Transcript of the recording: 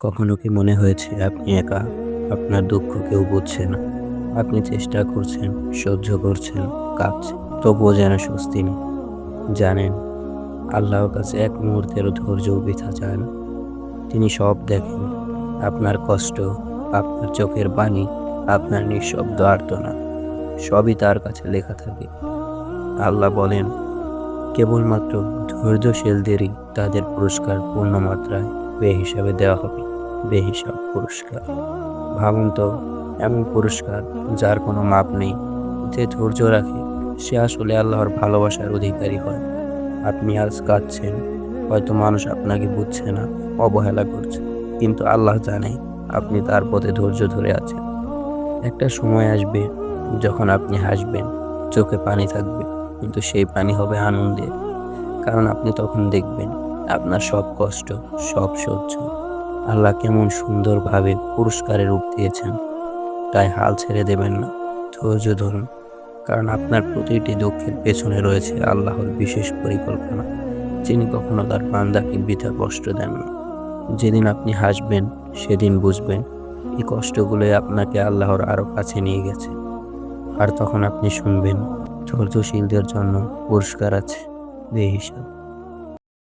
কখনো কি মনে হয়েছে আপনি একা? আপনার দুঃখ কেউ বুঝছে না। আপনি চেষ্টা করছেন, সহ্য করছেন, কাঁদছেন, তবুও যেন স্বস্তি নেই। জানেন, আল্লাহর কাছে এক মুহূর্তেরও ধৈর্য বৃথা যায় না তিনি সব দেখেন। আপনার কষ্ট, আপনার চোখের বাণী, আপনার নিঃশব্দ আর্তনা সবই তার কাছে লেখা থাকে। আল্লাহ বলেন, কেবলমাত্র ধৈর্যশীলদেরই তাদের পুরস্কার পূর্ণ মাত্রায় বেহিসাবে দেওয়া হবে। বে হিসাব পুরস্কার। ভাবুন তো, এমন পুরস্কার যার কোনো মাপ নেই, যে ধৈর্য রাখে, সে আসলে আল্লাহর ভালোবাসার অধিকারী হয়। আপনি আজ কাঁদছেন, হয়তো মানুষ আপনাকে বুঝছে না, অবহেলা করছে। কিন্তু আল্লাহ জানে, আপনি তার পথে ধৈর্য ধরে আছেন। একটা সময় আসবে যখন আপনি হাসবেন, চোখে পানি থাকবে, কিন্তু সেই পানি হবে আনন্দের কারণ আপনি তখন দেখবেন আপনার সব কষ্ট, সব সহ্য আল্লাহ কেমন সুন্দরভাবে পুরস্কারের রূপ দিয়েছেন। তাই হাল ছেড়ে দেবেন না, ধৈর্য ধরুন, কারণ আপনার প্রতিটি দুঃখের পেছনে রয়েছে আল্লাহর বিশেষ পরিকল্পনা। যিনি কখনো তার বান্দাকে বৃথা কষ্ট দেন না। যেদিন আপনি হাসবেন, সেদিন বুঝবেন, এই কষ্টগুলোই আপনাকে আল্লাহর আরও কাছে নিয়ে গেছে। আর তখন আপনি শুনবেন, ধৈর্যশীলদের জন্য পুরস্কার আছে, বেহিসাব।